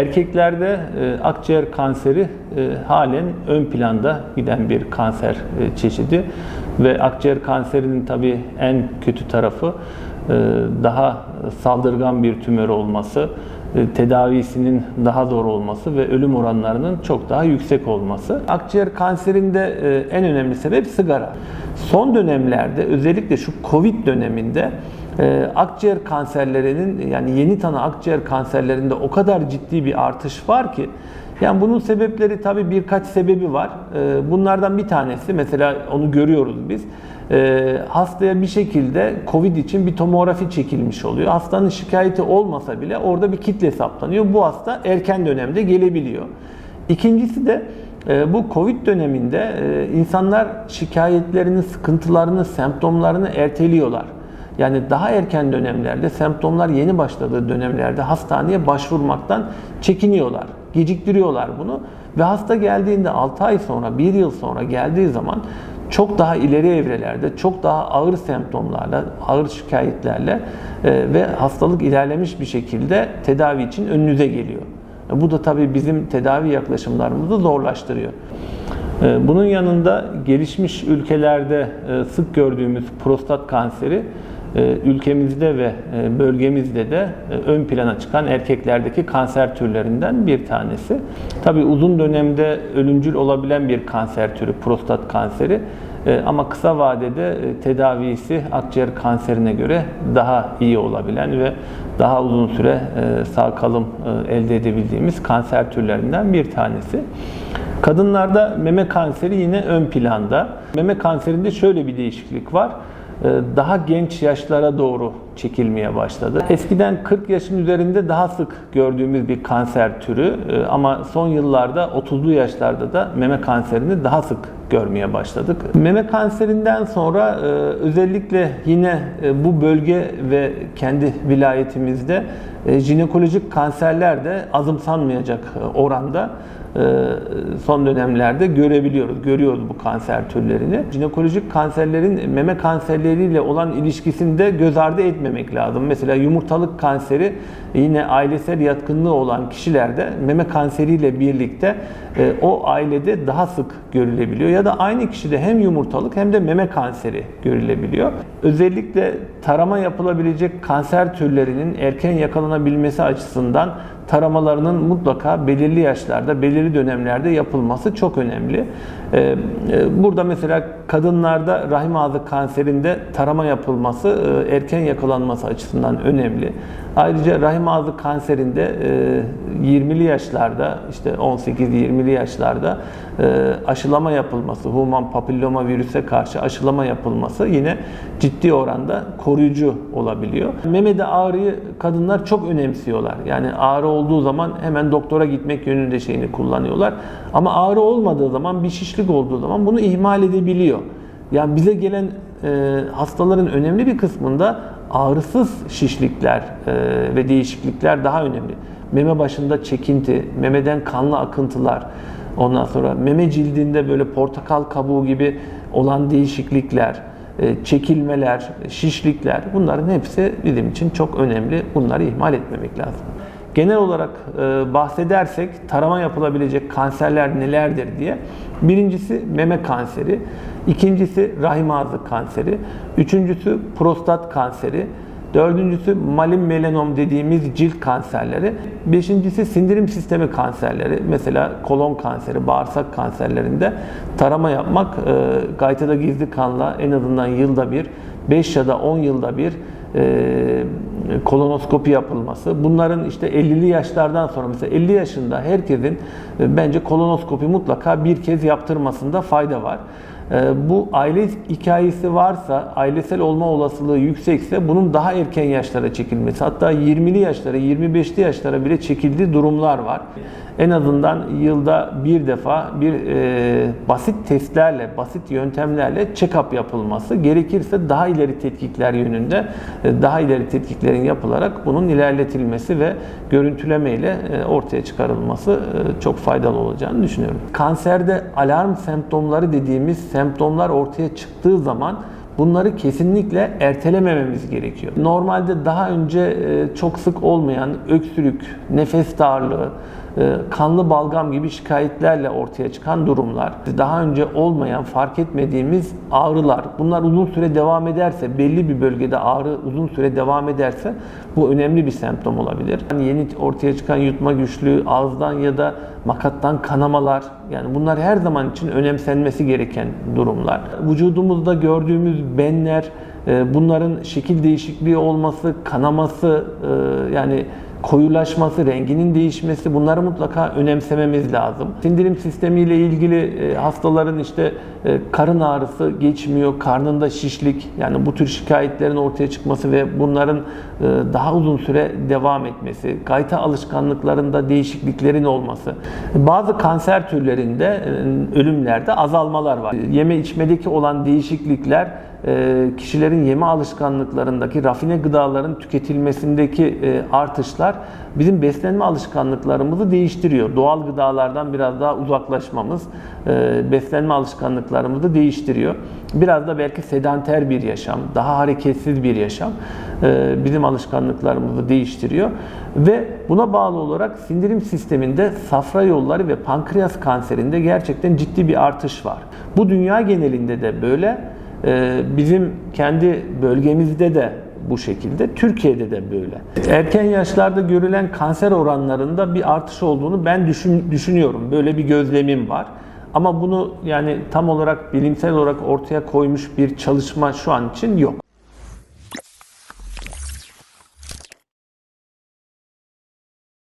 Erkeklerde e, akciğer kanseri e, halen ön planda giden bir kanser e, çeşidi ve akciğer kanserinin tabii en kötü tarafı e, daha saldırgan bir tümör olması, e, tedavisinin daha zor olması ve ölüm oranlarının çok daha yüksek olması. Akciğer kanserinde e, en önemli sebep sigara. Son dönemlerde özellikle şu Covid döneminde e, akciğer kanserlerinin yani yeni tanı akciğer kanserlerinde o kadar ciddi bir artış var ki yani bunun sebepleri tabii birkaç sebebi var. E, bunlardan bir tanesi mesela onu görüyoruz biz. E, hastaya bir şekilde Covid için bir tomografi çekilmiş oluyor. Hastanın şikayeti olmasa bile orada bir kitle saptanıyor. Bu hasta erken dönemde gelebiliyor. İkincisi de e, bu Covid döneminde e, insanlar şikayetlerini, sıkıntılarını, semptomlarını erteliyorlar. Yani daha erken dönemlerde, semptomlar yeni başladığı dönemlerde hastaneye başvurmaktan çekiniyorlar. Geciktiriyorlar bunu ve hasta geldiğinde 6 ay sonra, 1 yıl sonra geldiği zaman çok daha ileri evrelerde, çok daha ağır semptomlarla, ağır şikayetlerle e, ve hastalık ilerlemiş bir şekilde tedavi için önünüze geliyor. Bu da tabii bizim tedavi yaklaşımlarımızı zorlaştırıyor. E, Bunun yanında gelişmiş ülkelerde e, sık gördüğümüz prostat kanseri e, ülkemizde ve e, bölgemizde de e, ön plana çıkan erkeklerdeki kanser türlerinden bir tanesi. Tabii uzun dönemde ölümcül olabilen bir kanser türü prostat kanseri E, ama kısa vadede e, tedavisi akciğer kanserine göre daha iyi olabilen ve daha uzun süre sağ kalım elde edebildiğimiz kanser türlerinden bir tanesi. Kadınlarda meme kanseri yine ön planda. Meme kanserinde şöyle bir değişiklik var. Ee, Daha genç yaşlara doğru çekilmeye başladı. Eskiden 40 yaşın üzerinde daha sık gördüğümüz bir kanser türü Ee, ama son yıllarda 30'lu yaşlarda da meme kanserini daha sık görmeye başladık. Meme kanserinden sonra e, özellikle yine e, bu bölge ve kendi vilayetimizde e, jinekolojik kanserler de azımsanmayacak e, oranda e, son dönemlerde görebiliyoruz, görüyoruz bu kanser türlerini. Jinekolojik kanserlerin meme kanserleriyle olan ilişkisini de göz ardı etmemek lazım. Mesela yumurtalık kanseri yine ailesel yatkınlığı olan kişilerde meme kanseriyle birlikte e, o ailede daha sık görülebiliyor. Ya da aynı kişide hem yumurtalık hem de meme kanseri görülebiliyor. Özellikle tarama yapılabilecek kanser türlerinin erken yakalanabilmesi açısından taramalarının mutlaka belirli yaşlarda, belirli dönemlerde yapılması çok önemli. Ee, e, Burada mesela kadınlarda rahim ağzı kanserinde tarama yapılması e, erken yakalanması açısından önemli. Ayrıca rahim ağzı kanserinde e, 20'li yaşlarda işte 18-20'li yaşlarda e, aşılama yapılması, human papilloma virüse karşı aşılama yapılması yine ciddi oranda koruyucu olabiliyor. Memede ağrıyı kadınlar çok önemsiyorlar. Yani ağrı olduğu zaman hemen doktora gitmek yönünde şeyini kullanıyorlar. Ama ağrı olmadığı zaman bir şişlik olduğu zaman bunu ihmal edebiliyor. Yani bize gelen e, hastaların önemli bir kısmında ağrısız şişlikler e, ve değişiklikler daha önemli. Meme başında çekinti, memeden kanlı akıntılar, ondan sonra meme cildinde böyle portakal kabuğu gibi olan değişiklikler, e, çekilmeler, şişlikler bunların hepsi bizim için çok önemli. Bunları ihmal etmemek lazım. Genel olarak e, bahsedersek tarama yapılabilecek kanserler nelerdir diye. Birincisi meme kanseri, ikincisi rahim ağzı kanseri, üçüncüsü prostat kanseri, dördüncüsü malin melanom dediğimiz cilt kanserleri, beşincisi sindirim sistemi kanserleri, mesela kolon kanseri, bağırsak kanserlerinde tarama yapmak e, gaytada gizli kanla en azından yılda bir, 5 ya da 10 yılda bir e, kolonoskopi yapılması. Bunların işte 50'li yaşlardan sonra mesela 50 yaşında herkesin e, bence kolonoskopi mutlaka bir kez yaptırmasında fayda var. E, Bu aile hikayesi varsa, ailesel olma olasılığı yüksekse bunun daha erken yaşlara çekilmesi, hatta 20'li yaşlara, 25'li yaşlara bile çekildiği durumlar var. En azından yılda bir defa bir e, basit testlerle, basit yöntemlerle check-up yapılması, gerekirse daha ileri tetkikler yönünde e, daha ileri tetkiklerin yapılarak bunun ilerletilmesi ve görüntüleme ile e, ortaya çıkarılması e, çok faydalı olacağını düşünüyorum. Kanserde alarm semptomları dediğimiz semptomlar ortaya çıktığı zaman Bunları kesinlikle ertelemememiz gerekiyor. Normalde daha önce e, çok sık olmayan öksürük, nefes darlığı, kanlı balgam gibi şikayetlerle ortaya çıkan durumlar, daha önce olmayan, fark etmediğimiz ağrılar, bunlar uzun süre devam ederse, belli bir bölgede ağrı uzun süre devam ederse bu önemli bir semptom olabilir. Yani yeni ortaya çıkan yutma güçlüğü, ağızdan ya da makattan kanamalar, yani bunlar her zaman için önemsenmesi gereken durumlar. Vücudumuzda gördüğümüz benler, e, bunların şekil değişikliği olması, kanaması, e, yani koyulaşması, renginin değişmesi bunları mutlaka önemsememiz lazım. Sindirim sistemiyle ilgili e, hastaların işte e, karın ağrısı geçmiyor, karnında şişlik yani bu tür şikayetlerin ortaya çıkması ve bunların e, daha uzun süre devam etmesi, gayta alışkanlıklarında değişikliklerin olması. Bazı kanser türlerinde ölümlerde azalmalar var. Yeme içmedeki olan değişiklikler kişilerin yeme alışkanlıklarındaki rafine gıdaların tüketilmesindeki e, artışlar bizim beslenme alışkanlıklarımızı değiştiriyor. Doğal gıdalardan biraz daha uzaklaşmamız e, beslenme alışkanlıklarımızı değiştiriyor. Biraz da belki sedanter bir yaşam, daha hareketsiz bir yaşam bizim alışkanlıklarımızı değiştiriyor ve buna bağlı olarak sindirim sisteminde safra yolları ve pankreas kanserinde gerçekten ciddi bir artış var. Bu dünya genelinde de böyle. Ee, bizim kendi bölgemizde de bu şekilde, Türkiye'de de böyle. Erken yaşlarda görülen kanser oranlarında bir artış olduğunu ben düşün, düşünüyorum. Böyle bir gözlemim var. Ama bunu yani tam olarak bilimsel olarak ortaya koymuş bir çalışma şu an için yok.